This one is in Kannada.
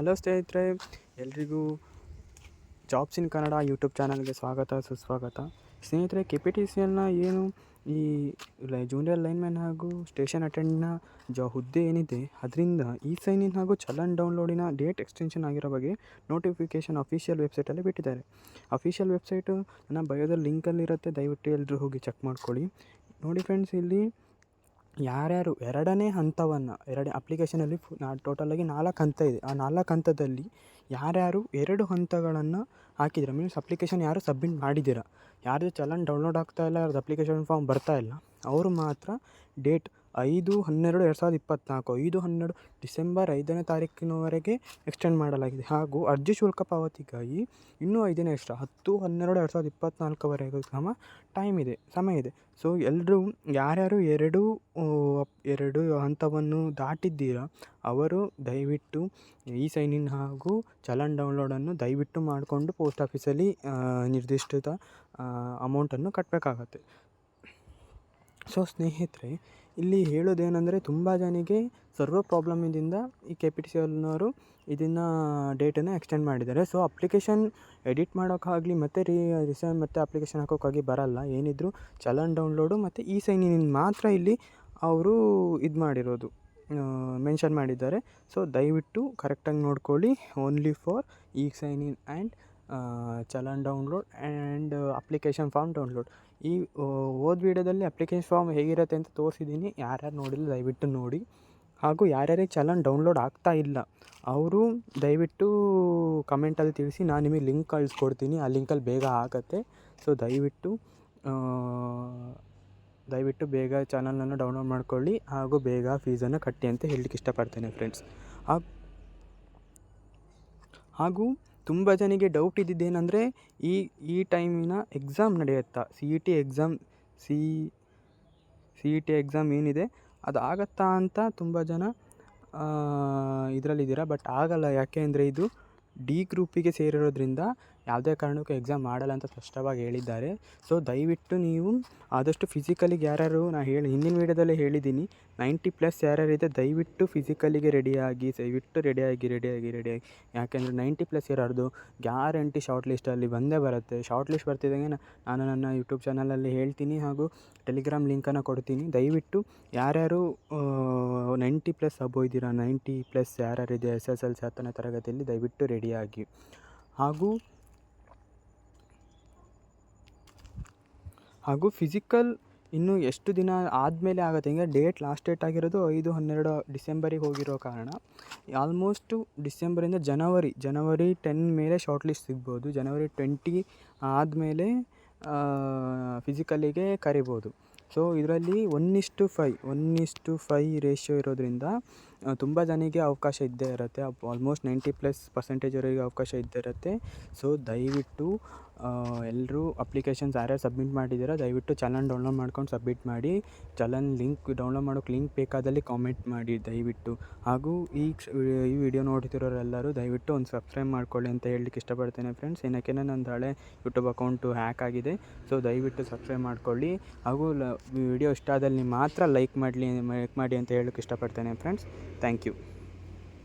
ಹಲೋ ಸ್ನೇಹಿತರೆ, ಎಲ್ರಿಗೂ ಜಾಬ್ಸ್ ಇನ್ ಕನ್ನಡ ಯೂಟ್ಯೂಬ್ ಚಾನಲ್ಗೆ ಸ್ವಾಗತ, ಸುಸ್ವಾಗತ. ಸ್ನೇಹಿತರೆ ಕೆ ಪಿ ಟಿ ಸಿ ಎಲ್ನ ಏನು ಈ ಜೂನಿಯರ್ ಲೈನ್ಮ್ಯಾನ್ ಹಾಗೂ ಸ್ಟೇಷನ್ ಅಟೆಂಡ್ನ ಜಾ ಹುದ್ದೆ ಏನಿದೆ, ಅದರಿಂದ ಈ ಸೈನ್ ಇನ್ ಹಾಗೂ ಚಲನ್ ಡೌನ್ಲೋಡಿನ ಡೇಟ್ ಎಕ್ಸ್ಟೆನ್ಷನ್ ಆಗಿರೋ ಬಗ್ಗೆ ನೋಟಿಫಿಕೇಷನ್ ಅಫಿಷಿಯಲ್ ವೆಬ್ಸೈಟಲ್ಲಿ ಬಿಟ್ಟಿದ್ದಾರೆ. ಅಫಿಷಿಯಲ್ ವೆಬ್ಸೈಟು ನನ್ನ ಬಯೋದಲ್ಲಿ ಲಿಂಕಲ್ಲಿರುತ್ತೆ ದಯವಿಟ್ಟು ಎಲ್ಲರೂ ಹೋಗಿ ಚೆಕ್ ಮಾಡ್ಕೊಳ್ಳಿ. ನೋಡಿ ಫ್ರೆಂಡ್ಸ್ ಇಲ್ಲಿ ಯಾರ್ಯಾರು ಎರಡನೇ ಹಂತವನ್ನು, ಎರಡು ಅಪ್ಲಿಕೇಶನಲ್ಲಿ ಫು, ನಾ ಟೋಟಲಾಗಿ ನಾಲ್ಕು ಹಂತ ಇದೆ. ಆ ನಾಲ್ಕು ಹಂತದಲ್ಲಿ ಯಾರ್ಯಾರು ಎರಡು ಹಂತಗಳನ್ನು ಹಾಕಿದ್ದೀರ? ಮೀನ್ಸ್ ಅಪ್ಲಿಕೇಶನ್ ಯಾರು ಸಬ್ಮಿಟ್ ಮಾಡಿದ್ದೀರ? ಯಾರ್ದು ಚಲನ್ ಡೌನ್ಲೋಡ್ ಆಗ್ತಾ ಇಲ್ಲ, ಯಾರ್ದು ಅಪ್ಲಿಕೇಶನ್ ಫಾರ್ಮ್ ಬರ್ತಾ ಇಲ್ಲ, ಅವರು ಮಾತ್ರ ಡೇಟ್ ಐದು ಹನ್ನೆರಡು ಎರಡು ಸಾವಿರದ ಇಪ್ಪತ್ತ್ನಾಲ್ಕು ಐದು ಹನ್ನೆರಡು ಡಿಸೆಂಬರ್ ಐದನೇ ತಾರೀಕಿನವರೆಗೆ ಎಕ್ಸ್ಟೆಂಡ್ ಮಾಡಲಾಗಿದೆ. ಹಾಗೂ ಅರ್ಜಿ ಶುಲ್ಕ ಪಾವತಿಗಾಗಿ ಇನ್ನೂ ಐದನೇ ದಿನ ಎಕ್ಸ್ಟ್ರಾ, ಹತ್ತು ಹನ್ನೆರಡು ಎರಡು ಸಾವಿರದ ಇಪ್ಪತ್ತ್ನಾಲ್ಕವರೆಗೂ ಸಮ ಟೈಮ್ ಇದೆ, ಸಮಯ ಇದೆ. ಸೊ ಎಲ್ಲರೂ ಯಾರ್ಯಾರು ಎರಡು ಎರಡು ಹಂತವನ್ನು ದಾಟಿದ್ದೀರಾ, ಅವರು ದಯವಿಟ್ಟು ಇ ಸೈನ್ ಇನ್ ಹಾಗೂ ಚಲನ್ ಡೌನ್ಲೋಡನ್ನು ದಯವಿಟ್ಟು ಮಾಡಿಕೊಂಡು ಪೋಸ್ಟ್ ಆಫೀಸಲ್ಲಿ ನಿರ್ದಿಷ್ಟ ಅಮೌಂಟನ್ನು ಕಟ್ಟಬೇಕಾಗತ್ತೆ ಸೊ ಸ್ನೇಹಿತರೆ, ಇಲ್ಲಿ ಹೇಳೋದೇನೆಂದರೆ ತುಂಬ ಜನಕ್ಕೆ ಸರ್ವ ಪ್ರಾಬ್ಲಮಿಂದ ಈ ಕೆ ಪಿ ಟಿ ಸಿ ಎಲ್ನವರು ಇದನ್ನು ಡೇಟನ್ನು ಎಕ್ಸ್ಟೆಂಡ್ ಮಾಡಿದ್ದಾರೆ. ಸೊ ಅಪ್ಲಿಕೇಶನ್ ಎಡಿಟ್ ಮಾಡೋಕ್ಕಾಗಲಿ ಮತ್ತು ರೀ ರಿಸೈನ್ ಮತ್ತು ಅಪ್ಲಿಕೇಶನ್ ಹಾಕೋಕ್ಕಾಗಿ ಬರಲ್ಲ. ಏನಿದ್ದರೂ ಚಲನ್ ಡೌನ್ಲೋಡು ಮತ್ತು ಈ ಸೈನ್ ಇನ್ ಮಾತ್ರ ಇಲ್ಲಿ ಅವರು ಇದು ಮಾಡಿರೋದು ಮೆನ್ಷನ್ ಮಾಡಿದ್ದಾರೆ. ಸೊ ದಯವಿಟ್ಟು ಕರೆಕ್ಟಾಗಿ ನೋಡ್ಕೊಳ್ಳಿ. ಓನ್ಲಿ ಫಾರ್ ಈ sign in and challan download and application form download ಈ ಓದ್ ವೀಡಿಯೋದಲ್ಲಿ ಅಪ್ಲಿಕೇಶನ್ ಫಾರ್ಮ್ ಹೇಗಿರುತ್ತೆ ಅಂತ ತೋರಿಸಿದ್ದೀನಿ. ಯಾರ್ಯಾರು ನೋಡಿಲ್ಲ, ದಯವಿಟ್ಟು ನೋಡಿ. ಹಾಗೂ ಯಾರ್ಯಾರೇ ಚಲನ್ ಡೌನ್ಲೋಡ್ ಆಗ್ತಾ ಇಲ್ಲ, ಅವರು ದಯವಿಟ್ಟು ಕಮೆಂಟಲ್ಲಿ ತಿಳಿಸಿ. ನಾನು ನಿಮಗೆ ಲಿಂಕ್ ಕಳಿಸ್ಕೊಡ್ತೀನಿ. ಆ ಲಿಂಕಲ್ಲಿ ಬೇಗ ಆಗುತ್ತೆ. ಸೊ ದಯವಿಟ್ಟು ದಯವಿಟ್ಟು ಬೇಗ ಚಾನಲನ್ನು ಡೌನ್ಲೋಡ್ ಮಾಡ್ಕೊಳ್ಳಿ. ಹಾಗೂ ಬೇಗ ಫೀಸನ್ನು ಕಟ್ಟಿ ಅಂತ ಹೇಳಲಿಕ್ಕೆ ಇಷ್ಟಪಡ್ತೇನೆ ಫ್ರೆಂಡ್ಸ್ ಹಾಗೂ ಹಾಗೂ ತುಂಬ ಜನಿಗೆ ಡೌಟ್ ಇದ್ದಿದ್ದೇನೆಂದರೆ ಈ ಈ ಟೈಮಿನ ಎಕ್ಸಾಮ್ ನಡೆಯುತ್ತಾ? C E T exam C C E T exam ಏನಿದೆ, ಅದು ಆಗುತ್ತಾ ಅಂತ ತುಂಬ ಜನ ಇದರಲ್ಲಿದ್ದೀರ? ಬಟ್ ಆಗಲ್ಲ. ಯಾಕೆ ಅಂದರೆ ಇದು ಡಿ ಗ್ರೂಪಿಗೆ ಸೇರಿರೋದ್ರಿಂದ ಯಾವುದೇ ಕಾರಣಕ್ಕೂ ಎಕ್ಸಾಮ್ ಮಾಡಲ್ಲ ಅಂತ ಸ್ಪಷ್ಟವಾಗಿ ಹೇಳಿದ್ದಾರೆ. ಸೊ ದಯವಿಟ್ಟು ನೀವು ಆದಷ್ಟು ಫಿಸಿಕಲಿಗೆ ಯಾರ್ಯಾರು ನಾ ಹೇಳಿ, ಹಿಂದಿನ ವೀಡಿಯೋದಲ್ಲೇ ಹೇಳಿದ್ದೀನಿ ನೈಂಟಿ ಪ್ಲಸ್ ಯಾರ್ಯಾರಿದೆ ದಯವಿಟ್ಟು ಫಿಸಿಕಲಿಗೆ ರೆಡಿಯಾಗಿ ದಯವಿಟ್ಟು ರೆಡಿಯಾಗಿ ರೆಡಿಯಾಗಿ ರೆಡಿಯಾಗಿ ಯಾಕೆಂದರೆ ನೈಂಟಿ ಪ್ಲಸ್ ಇರೋರ್ದು ಗ್ಯಾರಂಟಿ ಶಾರ್ಟ್ ಲಿಸ್ಟಲ್ಲಿ ಬಂದೇ ಬರುತ್ತೆ. ಶಾರ್ಟ್ ಲಿಸ್ಟ್ ಬರ್ತಿದ್ದಂಗೆ ನಾನು ನನ್ನ ಯೂಟ್ಯೂಬ್ ಚಾನಲಲ್ಲಿ ಹೇಳ್ತೀನಿ ಹಾಗೂ ಟೆಲಿಗ್ರಾಮ್ ಲಿಂಕನ್ನು ಕೊಡ್ತೀನಿ. ದಯವಿಟ್ಟು ಯಾರ್ಯಾರು ನೈಂಟಿ ಪ್ಲಸ್ ಅಬೋ ಇದ್ದೀರಾ, ನೈಂಟಿ ಪ್ಲಸ್ ಯಾರ್ಯಾರಿದೆ, ಎಸ್ ಎಸ್ ಎಲ್ ಸಿ ಹತ್ತನೇ ತರಗತಿಯಲ್ಲಿ ದಯವಿಟ್ಟು ರೆಡಿಯಾಗಿ. ಹಾಗೂ ಹಾಗೂ ಫಿಸಿಕಲ್ ಇನ್ನು ಎಷ್ಟು ದಿನ ಆದಮೇಲೆ ಆಗುತ್ತೆ? ಹಿಂಗೆ ಡೇಟ್ ಲಾಸ್ಟ್ ಡೇಟ್ ಆಗಿರೋದು ಐದು ಹನ್ನೆರಡು ಡಿಸೆಂಬರಿಗೆ ಹೋಗಿರೋ ಕಾರಣ. ಆಲ್ಮೋಸ್ಟು ಡಿಸೆಂಬರಿಂದ ಜನವರಿ ಜನವರಿ ಟೆನ್ ಮೇಲೆ ಶಾರ್ಟ್ ಲಿಸ್ಟ್ ಸಿಗ್ಬೋದು, ಜನವರಿ ಟ್ವೆಂಟಿ ಆದಮೇಲೆ ಫಿಸಿಕಲಿಗೆ ಕರಿಬೋದು. ಸೊ ಇದರಲ್ಲಿ ಒನ್ ಇಷ್ಟು ಫೈ ಒನ್ ಇಷ್ಟು ಫೈ ರೇಷ್ಯೋ ಇರೋದ್ರಿಂದ ತುಂಬ ಜನಕ್ಕೆ ಅವಕಾಶ ಇದ್ದೇ ಇರುತ್ತೆ. ಆಲ್ಮೋಸ್ಟ್ ನೈಂಟಿ ಪ್ಲಸ್ ಪರ್ಸೆಂಟೇಜ್ವರೆಗೆ ಅವಕಾಶ ಇದ್ದೇ ಇರುತ್ತೆ. ಸೊ ದಯವಿಟ್ಟು ಎಲ್ಲರೂ ಅಪ್ಲಿಕೇಶನ್ಸ್ ಯಾರ್ಯಾರು ಸಬ್ಮಿಟ್ ಮಾಡಿದ್ದೀರೋ ದಯವಿಟ್ಟು ಚಲನ್ ಡೌನ್ಲೋಡ್ ಮಾಡ್ಕೊಂಡು ಸಬ್ಮಿಟ್ ಮಾಡಿ. ಚಲನ್ ಲಿಂಕ್ ಡೌನ್ಲೋಡ್ ಮಾಡೋಕ್ಕೆ ಲಿಂಕ್ ಬೇಕಾದಲ್ಲಿ ಕಾಮೆಂಟ್ ಮಾಡಿ ದಯವಿಟ್ಟು. ಹಾಗೂ ಈ ಈ ವಿಡಿಯೋ ನೋಡ್ತಿರೋರೆಲ್ಲರೂ ದಯವಿಟ್ಟು ಒಂದು ಸಬ್ಸ್ಕ್ರೈಬ್ ಮಾಡ್ಕೊಳ್ಳಿ ಅಂತ ಹೇಳಲಿಕ್ಕೆ ಇಷ್ಟಪಡ್ತೇನೆ ಫ್ರೆಂಡ್ಸ್ ಏನಕ್ಕೆ ನಂದು ಹಳೆ ಯೂಟ್ಯೂಬ್ ಅಕೌಂಟು ಹ್ಯಾಕ್ ಆಗಿದೆ. ಸೊ ದಯವಿಟ್ಟು ಸಬ್ಸ್ಕ್ರೈಬ್ ಮಾಡ್ಕೊಳ್ಳಿ. ಹಾಗೂ ವಿಡಿಯೋ ಇಷ್ಟ ಆದಲ್ಲಿ ಮಾತ್ರ ಲೈಕ್ ಮಾಡಲಿ ಲೈಕ್ ಮಾಡಿ ಅಂತ ಹೇಳೋಕ್ಕೆ ಇಷ್ಟಪಡ್ತೇನೆ ಫ್ರೆಂಡ್ಸ್ ಥ್ಯಾಂಕ್ ಯು